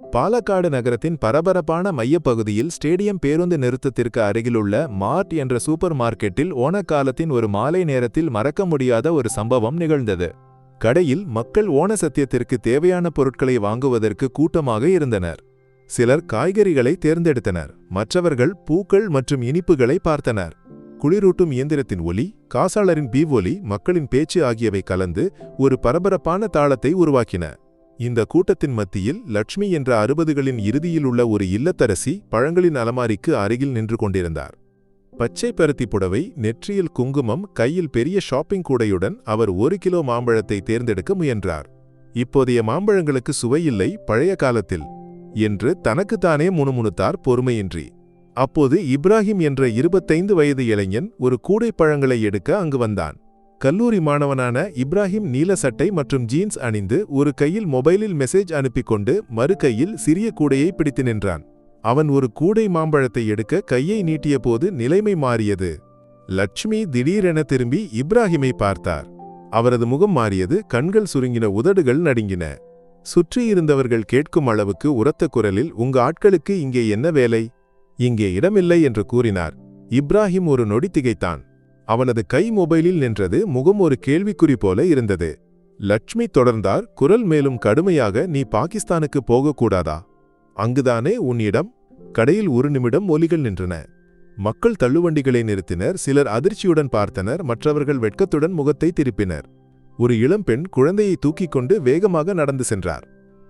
பாலக்காடு நகரத்தின் பரபரப்பான மையப்பகுதியில் ஸ்டேடியம் பேருந்து நிறுத்தத்திற்கு அருகிலுள்ள மார்ட் என்ற சூப்பர் மார்க்கெட்டில் ஓணக்காலத்தின் ஒரு மாலை நேரத்தில் மறக்க முடியாத ஒரு சம்பவம் நிகழ்ந்தது. கடையில் மக்கள் ஓண சத்தியத்திற்கு தேவையான பொருட்களை வாங்குவதற்கு கூட்டமாக இருந்தனர். சிலர் காய்கறிகளை தேர்ந்தெடுத்தனர். மற்றவர்கள் பூக்கள் மற்றும் இனிப்புகளை பார்த்தனர். குளிரூட்டும் இயந்திரத்தின் ஒலி காசாளரின் பீவ் ஒலி மக்களின் பேச்சு ஆகியவை கலந்து ஒரு பரபரப்பான தாளத்தை உருவாக்கின. இந்த கூட்டத்தின் மத்தியில் லட்சுமி என்ற அறுபதுகளின் இறுதியில் உள்ள ஒரு இல்லத்தரசி பழங்களின் அலமாரிக்கு அருகில் நின்று கொண்டிருந்தார். பச்சை பருத்தி புடவை நெற்றியில் குங்குமம் கையில் பெரிய ஷாப்பிங் கூடையுடன் அவர் ஒரு கிலோ மாம்பழத்தை தேர்ந்தெடுக்க முயன்றார். இப்போதைய மாம்பழங்களுக்கு சுவையில்லை பழைய காலத்தில் என்று தனக்குத்தானே முணுமுணுத்தார் பொறுமையின்றி. அப்போது இப்ராஹிம் என்ற இருபத்தைந்து வயது இளைஞன் ஒரு கூடை பழங்களை எடுக்க அங்கு வந்தான். கல்லூரி மாணவனான இப்ராஹிம் நீல சட்டை மற்றும் ஜீன்ஸ் அணிந்து ஒரு கையில் மொபைலில் மெசேஜ் அனுப்பிக் கொண்டு மறு கையில் சிறிய கூடையை பிடித்து நின்றான். அவன் ஒரு கூடை மாம்பழத்தை எடுக்க கையை நீட்டிய போது நிலைமை மாறியது. லட்சுமி திடீரென திரும்பி இப்ராஹிமை பார்த்தார். அவரது முகம் மாறியது கண்கள் சுருங்கின உதடுகள் நடுங்கின. சுற்றியிருந்தவர்கள் கேட்கும் அளவுக்கு உரத்த குரலில் உங்க ஆட்களுக்கு இங்கே என்ன வேலை? இங்கே இடமில்லை என்று கூறினார். இப்ராஹிம் ஒரு நொடி திகைத்தான். அவனது கை மொபைலில் நின்றது முகம் ஒரு கேள்விக்குறி போல இருந்தது. லட்சுமி தொடர்ந்தார் குரல் மேலும் கடுமையாக நீ பாகிஸ்தானுக்கு போகக்கூடாதா? அங்குதானே உன்னிடம் கடையில் ஒரு நிமிடம் ஒலிகள் நின்றன. மக்கள் தள்ளுவண்டிகளை நிறுத்தினர் சிலர் அதிர்ச்சியுடன் பார்த்தனர் மற்றவர்கள் வெட்கத்துடன் முகத்தை திருப்பினர். ஒரு இளம்பெண் குழந்தையை தூக்கிக் கொண்டு வேகமாக நடந்து சென்றார்.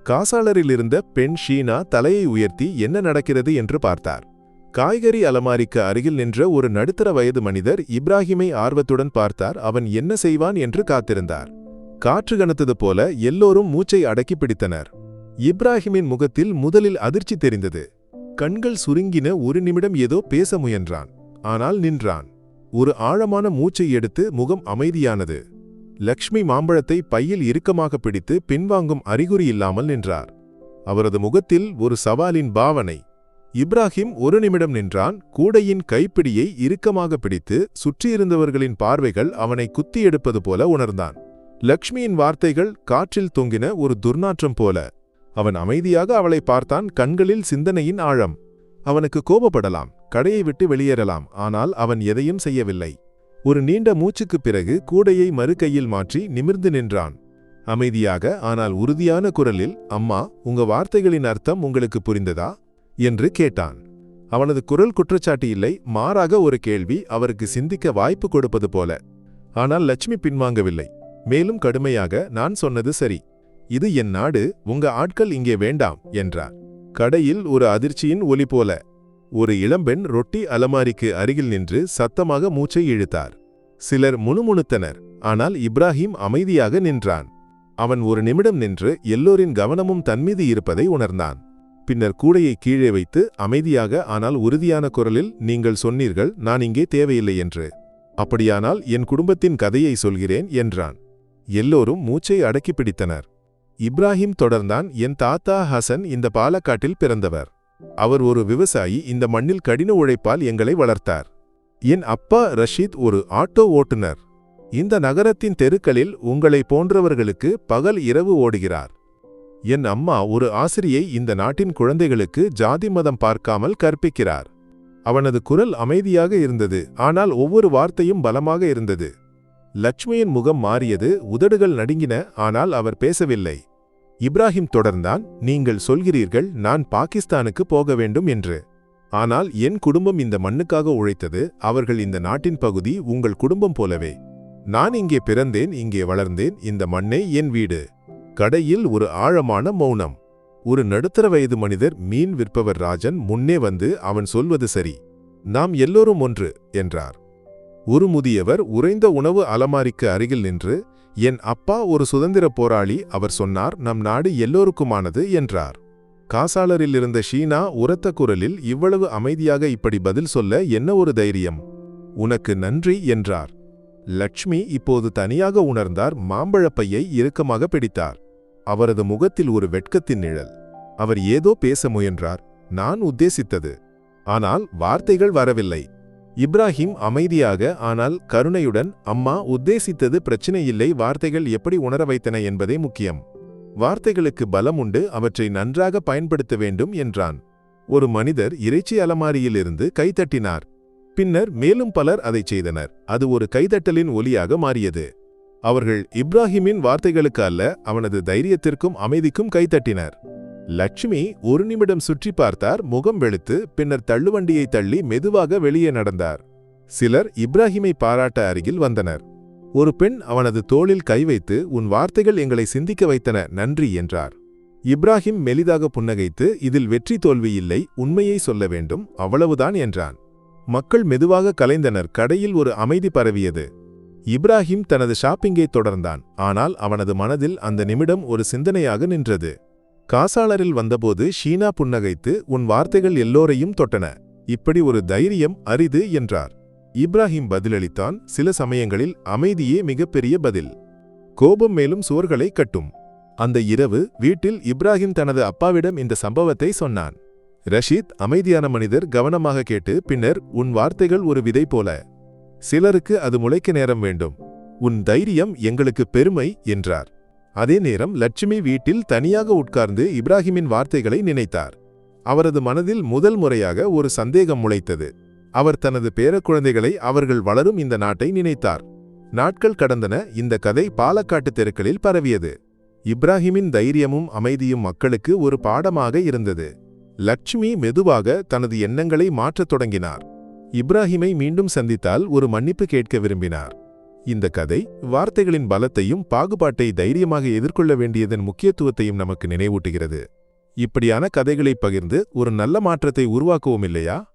காசாளரில் இருந்த பெண் ஷீனா தலையை உயர்த்தி என்ன நடக்கிறது? என்று பார்த்தார். காய்கறி அலமாரிக்கு அருகில் நின்ற ஒரு நடுத்தர வயது மனிதர் இப்ராஹிமை ஆர்வத்துடன் பார்த்தார். அவன் என்ன செய்வான் என்று காத்திருந்தார். காற்று கனத்தது போல எல்லோரும் மூச்சை அடக்கி பிடித்தனர். இப்ராஹிமின் முகத்தில் முதலில் அதிர்ச்சி தெரிந்தது. கண்கள் சுருங்கின ஒரு நிமிடம் ஏதோ பேச முயன்றான். ஆனால் நின்றான். ஒரு ஆழமான மூச்சை எடுத்து முகம் அமைதியானது. லக்ஷ்மி மாம்பழத்தை பையில் இறுக்கமாக பிடித்து பின்வாங்கும் அறிகுறி இல்லாமல் நின்றார். அவரது முகத்தில் ஒரு சவாலின் பாவனை. இப்ராஹிம் ஒரு நிமிடம் நின்றான் கூடையின் கைப்பிடியை இறுக்கமாக பிடித்து சுற்றியிருந்தவர்களின் பார்வைகள் அவனை குத்தி எடுப்பது போல உணர்ந்தான். லக்ஷ்மியின் வார்த்தைகள் காற்றில் தொங்கின ஒரு துர்நாற்றம் போல. அவன் அமைதியாக அவளை பார்த்தான் கண்களில் சிந்தனையின் ஆழம். அவனுக்கு கோபப்படலாம் கடையை விட்டு வெளியேறலாம் ஆனால் அவன் எதையும் செய்யவில்லை. ஒரு நீண்ட மூச்சுக்குப் பிறகு கூடையை மறுக்கையில் மாற்றி நிமிர்ந்து நின்றான். அமைதியாக ஆனால் உறுதியான குரலில் அம்மா உங்க வார்த்தைகளின் அர்த்தம் உங்களுக்கு புரிந்ததா? என்று கேட்டான். அவனது குரல் குற்றச்சாட்டு இல்லை மாறாக ஒரு கேள்வி அவருக்கு சிந்திக்க வாய்ப்பு கொடுப்பது போல. ஆனால் லட்சுமி பின்வாங்கவில்லை. மேலும் கடுமையாக நான் சொன்னது சரி. இது என் நாடு உங்க ஆட்கள் இங்கே வேண்டாம் என்றார். கடையில் ஒரு அதிர்ச்சியின் ஒலி போல ஒரு இளம்பெண் ரொட்டி அலமாரிக்கு அருகில் நின்று சத்தமாக மூச்சை இழுத்தார். சிலர் முணுமுணுத்தனர் ஆனால் இப்ராஹிம் அமைதியாக நின்றான். அவன் ஒரு நிமிடம் நின்று எல்லோரின் கவனமும் தன்மீது இருப்பதை உணர்ந்தான். பின்னர் கூடையை கீழே வைத்து அமைதியாக ஆனால் உறுதியான குரலில் நீங்கள் சொன்னீர்கள் நான் இங்கே தேவையில்லை என்று. அப்படியானால் என் குடும்பத்தின் கதையை சொல்கிறேன் என்றான். எல்லோரும் மூச்சை அடக்கி பிடித்தனர். இப்ராஹிம் தொடர்ந்தான் என் தாத்தா ஹசன் இந்த பாலக்காட்டில் பிறந்தவர். அவர் ஒரு விவசாயி இந்த மண்ணில் கடின உழைப்பால் எங்களை வளர்த்தார். என் அப்பா ரஷீத் ஒரு ஆட்டோ ஓட்டுநர். இந்த நகரத்தின் தெருக்களில் உங்களை போன்றவர்களுக்கு பகல் இரவு ஓடுகிறார். என் அம்மா ஒரு ஆசிரியை இந்த நாட்டின் குழந்தைகளுக்கு ஜாதி மதம் பார்க்காமல் கற்பிக்கிறார். அவனது குரல் அமைதியாக இருந்தது ஆனால் ஒவ்வொரு வார்த்தையும் பலமாக இருந்தது. லட்சுமியின் முகம் மாறியது உதடுகள் நடுங்கின ஆனால் அவர் பேசவில்லை. இப்ராஹிம் தொடர்ந்தான் நீங்கள் சொல்கிறீர்கள் நான் பாகிஸ்தானுக்கு போக வேண்டும் என்று. ஆனால் என் குடும்பம் இந்த மண்ணுக்காக உழைத்தது அவர்கள் இந்த நாட்டின் பகுதி உங்கள் குடும்பம் போலவே. நான் இங்கே பிறந்தேன் இங்கே வளர்ந்தேன் இந்த மண்ணே என் வீடு. கடையில் ஒரு ஆழமான மௌனம். ஒரு நடுத்தர வயது மனிதர் மீன் விற்பவர் ராஜன் முன்னே வந்து அவன் சொல்வது சரி. நாம் எல்லோரும் ஒன்று என்றார். ஒரு முதியவர் உறைந்த உணவு அலமாரிக்கு அருகில் நின்று என் அப்பா ஒரு சுதந்திர போராளி அவர் சொன்னார் நம் நாடு எல்லோருக்குமானது என்றார். காசாளரில் இருந்த ஷீனா உரத்த குரலில் இவ்வளவு அமைதியாக இப்படி பதில் சொல்ல என்ன ஒரு தைரியம்? உனக்கு நன்றி என்றார். லட்சுமி இப்போது தனியாக உணர்ந்தார் மாம்பழப்பையை இறுக்கமாக பிடித்தார். அவரது முகத்தில் ஒரு வெட்கத்தின் நிழல். அவர் ஏதோ பேச முயன்றார். நான் உத்தேசித்தது. ஆனால் வார்த்தைகள் வரவில்லை. இப்ராஹிம் அமைதியாக ஆனால் கருணையுடன் அம்மா உத்தேசித்தது பிரச்சனையில்லை. வார்த்தைகள் எப்படி உணர வைத்தன என்பதே முக்கியம். வார்த்தைகளுக்கு பலம் உண்டு. அவற்றை நன்றாக பயன்படுத்த வேண்டும் என்றான். ஒரு மனிதர் இறைச்சி அலமாரியிலிருந்து கைத்தட்டினார் பின்னர் மேலும் பலர் அதைச் செய்தனர். அது ஒரு கைதட்டலின் ஒலியாக மாறியது. அவர்கள் இப்ராஹிமின் வார்த்தைகளுக்கு அல்ல அவனது தைரியத்திற்கும் அமைதிக்கும் கைத்தட்டினர் லட்சுமி ஒரு நிமிடம் சுற்றி பார்த்தார் முகம் வெளுத்து பின்னர் தள்ளுவண்டியை தள்ளி மெதுவாக வெளியே நடந்தார். சிலர் இப்ராஹிமை பாராட்ட அருகில் வந்தனர். ஒரு பெண் அவனது தோளில் கை வைத்து உன் வார்த்தைகள் எங்களை சிந்திக்க வைத்தன நன்றி என்றார். இப்ராஹிம் மெலிதாக புன்னகைத்து இதில் வெற்றி தோல்வி இல்லை உண்மையை சொல்ல வேண்டும் அவ்வளவுதான் என்றான். மக்கள் மெதுவாக கலைந்தனர் கடையில் ஒரு அமைதி பரவியது. இப்ராஹிம் தனது ஷாப்பிங்கை தொடர்ந்தான். ஆனால் அவனது மனதில் அந்த நிமிடம் ஒரு சிந்தனையாக நின்றது. காசாளரில் வந்தபோது ஷீனா புன்னகைத்து உன் வார்த்தைகள் எல்லோரையும் தொட்டன. இப்படி ஒரு தைரியம் அரிது என்றார். இப்ராஹிம் பதிலளித்தான் சில சமயங்களில் அமைதியே மிகப்பெரிய பதில். கோபம் மேலும் சுவர்களை கட்டும். அந்த இரவு வீட்டில் இப்ராஹிம் தனது அப்பாவிடம் இந்த சம்பவத்தை சொன்னான். ரஷீத் அமைதியான மனிதர் கவனமாக கேட்டு பின்னர் உன் வார்த்தைகள் ஒரு விதை போல. சிலருக்கு அது முளைக்க நேரம் வேண்டும். உன் தைரியம் எங்களுக்கு பெருமை என்றார். அதே நேரம் லட்சுமி வீட்டில் தனியாக உட்கார்ந்து இப்ராஹிமின் வார்த்தைகளை நினைத்தார். அவரது மனதில் முதல் முறையாக ஒரு சந்தேகம் முளைத்தது. அவர் தனது பேரக்குழந்தைகளை அவர்கள் வளரும் இந்த நாட்டை நினைத்தார். நாட்கள் கடந்தன இந்த கதை பாலக்காட்டு தெருக்களில் பரவியது. இப்ராஹிமின் தைரியமும் அமைதியும் மக்களுக்கு ஒரு பாடமாக இருந்தது. லட்சுமி மெதுவாக தனது எண்ணங்களை மாற்றத் தொடங்கினார். இப்ராஹிமை மீண்டும் சந்தித்தால் ஒரு மன்னிப்பு கேட்க விரும்பினார். இந்த கதை வார்த்தைகளின் பலத்தையும் பாகுபாட்டை தைரியமாக எதிர்கொள்ள வேண்டியதன் முக்கியத்துவத்தையும் நமக்கு நினைவூட்டுகிறது. இப்படியான கதைகளை பகிர்ந்து ஒரு நல்ல மாற்றத்தை உருவாக்குவோம் இல்லையா